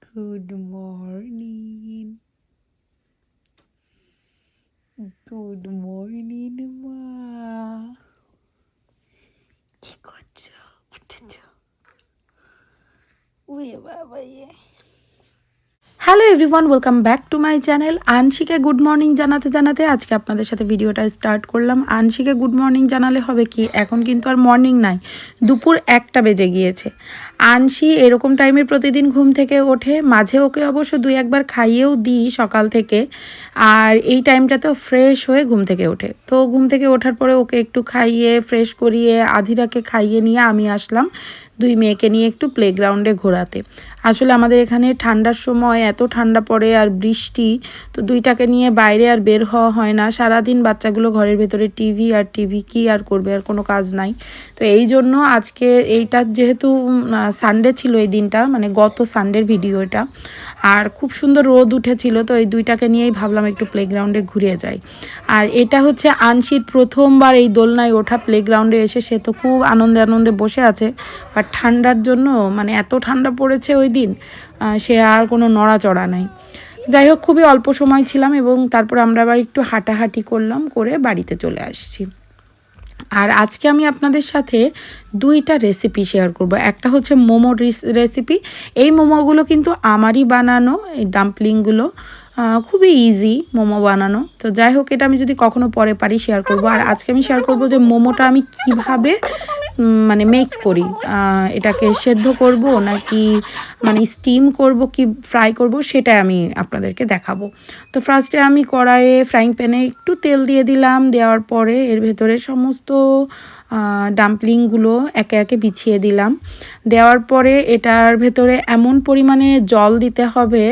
Good morning. Good morning, Ma. 기껏죠? 못했죠? 우리 봐봐요. Hello everyone welcome back to my channel আনশিকে good morning জানাতে জানাতে আজকে আপনাদের সাথে ভিডিওটা স্টার্ট করলাম। আনশিকে গুড মর্নিং জানালে হবে কি, এখন কিন্তু আর মর্নিং নাই, দুপুর একটা বেজে গিয়েছে। আনশি এরকম টাইমে প্রতিদিন ঘুম থেকে ওঠে, মাঝে ওকে অবশ্য দুই একবার খাইয়েও দিই সকাল থেকে, আর এই টাইমটা তো ফ্রেশ হয়ে ঘুম থেকে ওঠে। তো ঘুম থেকে ওঠার পরে ওকে একটু খাইয়ে ফ্রেশ করিয়ে, আধিরাকে খাইয়ে নিয়ে আমি আসলাম। দুই মেয়েকে নিয়ে একটু প্লেগ্রাউন্ডে ঘোরাতে। আসলে আমাদের এখানে ঠান্ডার সময় এত ঠান্ডা পড়ে আর বৃষ্টি, তো দুইটাকে নিয়ে বাইরে আর বের হওয়া হয় না। সারাদিন বাচ্চাগুলো ঘরের ভেতরে টিভি আর টিভি কি আর করবে, আর কোনো কাজ নাই। তো এই জন্য আজকে এইটা যেহেতু সানডে ছিল এই দিনটা মানে গত সানডের ভিডিও এটা। আর খুব সুন্দর রোদ উঠেছিল, তো এই দুইটাকে নিয়েই ভাবলাম একটু প্লেগ্রাউন্ডে ঘুরে যাই। আর এটা হচ্ছে আনশির প্রথমবার এই দোলনায় ওঠা প্লেগ্রাউন্ডে এসে সে তো খুব আনন্দে আনন্দে বসে আছে, আর ঠান্ডার জন্য মানে এত ঠান্ডা পড়েছে ওই দিন সে আর কোনো নড়াচড়া নাই। যাই হোক, খুবই অল্প সময় ছিলাম এবং তারপর আমরা আবার একটু হাঁটাহাঁটি করলাম, করে বাড়িতে চলে আসছি। আর আজকে আমি আপনাদের সাথে দুইটা রেসিপি শেয়ার করব। একটা হচ্ছে মোমোর রেসিপি এই মোমোগুলো কিন্তু আমারই বানানো, এই ডাম্পলিংগুলো খুবই ইজি মোমো বানানো। তো যাই হোক, এটা আমি যদি কখনো পরে পারি শেয়ার করব। আর আজকে আমি শেয়ার করব যে মোমোটা আমি কীভাবে মানে মেক করি। এটাকে সেদ্ধ করব নাকি মানে স্টিম করব কি ফ্রাই করব সেটা আমি আপনাদেরকে দেখাবো। তো ফার্স্টে আমি কড়াইয়ে ফ্রাইং প্যানে একটু তেল দিয়ে দিলাম। দেওয়ার পরে এর ভেতরে সমস্ত ডাম্পলিংগুলো একে একে বিছিয়ে দিলাম। দেওয়ার পরে এটার ভেতরে এমন পরিমাণে জল দিতে হবে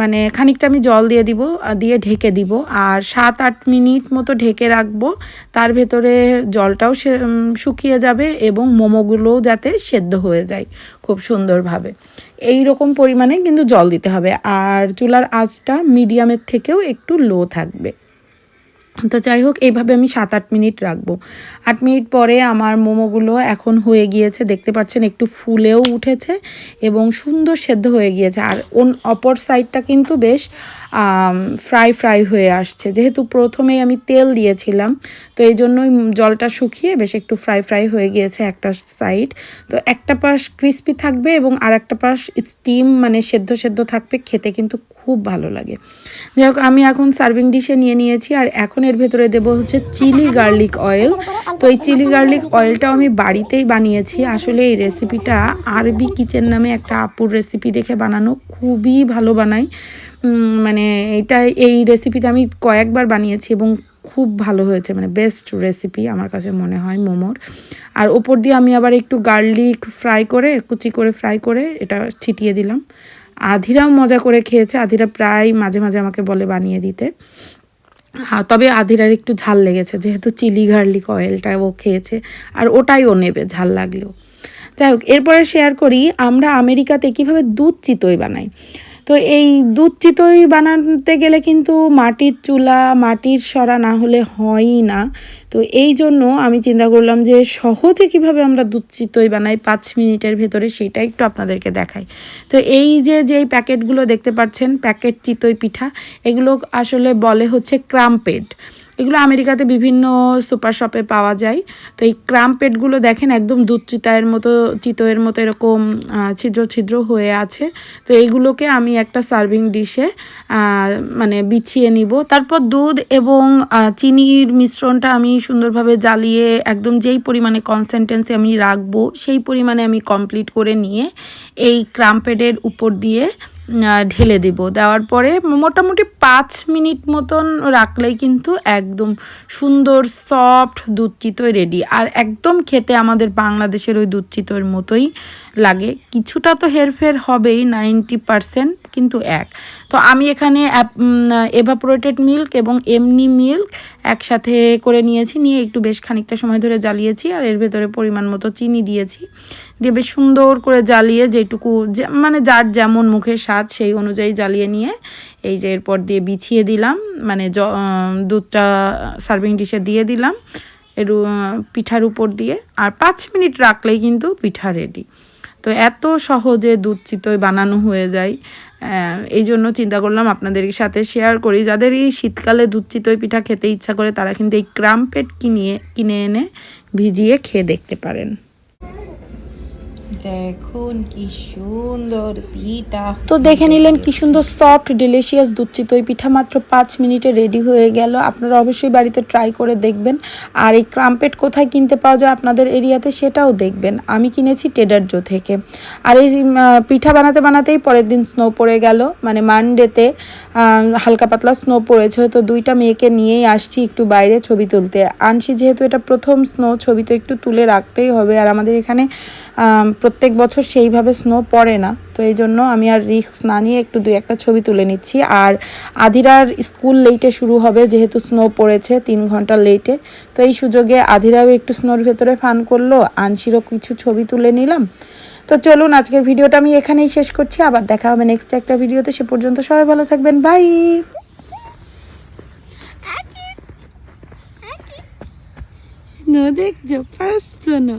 মানে খানিকটা আমি জল দিয়ে দিব, দিয়ে ঢেকে দিব। আর সাত আট মিনিট মতো ঢেকে রাখব। তার ভেতরে জলটাও শুকিয়ে যাবে এবং মোমোগুলোও যাতে সেদ্ধ হয়ে যায় খুব সুন্দরভাবে। এই রকম পরিমাণে কিন্তু জল দিতে হবে। আর চুলার আঁচটা মিডিয়ামের থেকেও একটু লো থাকবে। তো যাই হোক এইভাবে আমি সাত আট মিনিট রাখব। আট মিনিট পরে আমার মোমোগুলো এখন হয়ে গিয়েছে, দেখতে পাচ্ছেন একটু ফুলেও উঠেছে এবং সুন্দর সেদ্ধ হয়ে গিয়েছে। আর ওন, অপর সাইডটা কিন্তু বেশ ফ্রাই ফ্রাই হয়ে আসছে। যেহেতু প্রথমেই আমি তেল দিয়েছিলাম, তো এই জন্যই জলটা শুকিয়ে বেশ একটু ফ্রাই ফ্রাই হয়ে গিয়েছে একটা সাইড। তো একটা পাশ ক্রিস্পি থাকবে এবং আর একটা পাশ স্টিম মানে সেদ্ধ সেদ্ধ থাকবে, খেতে কিন্তু খুব ভালো লাগে। যাই হোক আমি এখন সার্ভিং ডিশে নিয়ে নিয়েছি আর এখন এর ভেতরে দেবো হচ্ছে চিলি গার্লিক অয়েল তো এই চিলি গার্লিক অয়েলটাও আমি বাড়িতেই বানিয়েছি। আসলে এই রেসিপিটা আরবি কিচেন নামে একটা আপুর রেসিপি দেখে বানানো খুবই ভালো বানাই। মানে এটা, এই রেসিপিটা আমি কয়েকবার বানিয়েছি এবং খুব ভালো হয়েছে। মানে বেস্ট রেসিপি আমার কাছে মনে হয় মোমোর। আর ওপর দিয়ে আমি আবার একটু গার্লিক ফ্রাই করে, কুচি করে ফ্রাই করে এটা ছিটিয়ে দিলাম। আধিরাও মজা করে খেয়েছে। আধিরা প্রায় মাঝে মাঝে আমাকে বলে বানিয়ে দিতে। তবে আধিরার একটু ঝাল লেগেছে, যেহেতু চিলি গার্লিক অয়েলটা ও খেয়েছে, আর ওটাই ও নেবে ঝাল লাগলেও। যাই হোক, এরপরে শেয়ার করি, আমরা আমেরিকাতে কীভাবে দুধ চিতই বানাই। তো এই দুধ চিতই বানাতে গেলে কিন্তু মাটির চুলা, মাটির সরা না হলে হয়ই না। তো এই জন্য আমি চিন্তা করলাম যে সহজে কীভাবে আমরা দুধ চিতই বানাই পাঁচ মিনিটের ভেতরে সেটা একটু আপনাদেরকে দেখাই। তো এই যে যেই প্যাকেটগুলো দেখতে পাচ্ছেন, প্যাকেট চিতই পিঠা, এগুলো আসলে বলে হচ্ছে ক্রাম্পেড। এগুলো আমেরিকাতে বিভিন্ন সুপার শপে পাওয়া যায়। তো এই ক্রাম্পেটগুলো দেখেন একদম দুধ চিতায়ের মতো চিতয়ের মতো এরকম ছিদ্র ছিদ্র হয়ে আছে। তো এইগুলোকে আমি একটা সার্ভিং ডিশে মানে বিছিয়ে নিব। তারপর দুধ এবং চিনির মিশ্রণটা আমি সুন্দরভাবে জ্বালিয়ে একদম যেই পরিমাণে কনসেন্টেন্সে আমি রাখব, সেই পরিমাণে আমি কমপ্লিট করে নিয়ে এই ক্রাম্পেডের উপর দিয়ে ঢেলে দিব। দেওয়ার পরে মোটামুটি পাঁচ মিনিট মতন রাখলেই কিন্তু একদম সুন্দর সফট দুধ চিতই রেডি আর একদম খেতে আমাদের বাংলাদেশের ওই দুধ চিতইয়ের মতোই লাগে। কিছুটা তো হেরফের হবেই নাইনটি পারসেন্ট কিন্তু এক। তো আমি এখানে এভাপোরেটেড মিল্ক এবং এমনি মিল্ক একসাথে করে নিয়েছি, নিয়ে একটু বেশ খানিকটা সময় ধরে জ্বালিয়েছি, আর এর ভেতরে পরিমাণ মতো চিনি দিয়েছি। দিয়ে বেশ সুন্দর করে জ্বালিয়ে যেটুকু মানে যার যেমন মুখের স্বাদ সেই অনুযায়ী জ্বালিয়ে নিয়ে এই যে এরপর দিয়ে বিছিয়ে দিলাম মানে দুধটা সার্ভিং ডিশে দিয়ে দিলাম, এর পিঠার উপর দিয়ে। আর পাঁচ মিনিট রাখলেই কিন্তু পিঠা রেডি তো এত সহজে দুধ চিতই বানানো হয়ে যায়। এই জন্য চিন্তা করলাম আপনাদের সাথে শেয়ার করি। যাদের এই শীতকালে দুধ চিতই পিঠা খেতে ইচ্ছা করে, তারা কিন্তু এই ক্রাম্পেট কিনিয়ে, কিনে এনে ভিজিয়ে খেয়ে দেখতে পারেন। দেখুন কি সুন্দর পিঠা। তো দেখে নিলেন কি সুন্দর সফট ডেলিশিয়াস দুধ চিতই পিঠা মাত্র পাঁচ মিনিটে রেডি হয়ে গেল। আপনারা অবশ্যই বাড়িতে ট্রাই করে দেখবেন। আর এই ক্রাম্পেট কোথায় কিনতে পাওয়া যায় আপনাদের এরিয়াতে সেটাও দেখবেন। আমি কিনেছি টেডার জো থেকে। আর এই পিঠা বানাতে বানাতেই পরের দিন স্নো পড়ে গেল। মানে মানডেতে হালকা পাতলা স্নো পড়েছে। তো দুইটা মেয়েকে নিয়েই আসছি একটু বাইরে ছবি তুলতে। আনছি যেহেতু এটা প্রথম স্নো ছবি তো একটু তুলে রাখতেই হবে। আর আমাদের এখানে প্রত্যেক বছর সেইভাবে স্নো পড়ে না, তো এই জন্য আমি আর রিস্ক না নিয়ে একটু দুই একটা ছবি তুলে নিচ্ছি। আর আধিরার স্কুল লেটে শুরু হবে, যেহেতু স্নো পড়েছে তিন ঘণ্টা লেটে তো এই সুযোগে আধিরাও একটু স্নোর ভেতরে ফান করল আনসিরও কিছু ছবি তুলে নিলাম। তো চলুন, আজকের ভিডিওটা আমি এখানেই শেষ করছি, আবার দেখা হবে নেক্সট একটা ভিডিওতে, সে পর্যন্ত সবাই ভালো থাকবেন বাই স্নো দেখছ? First snow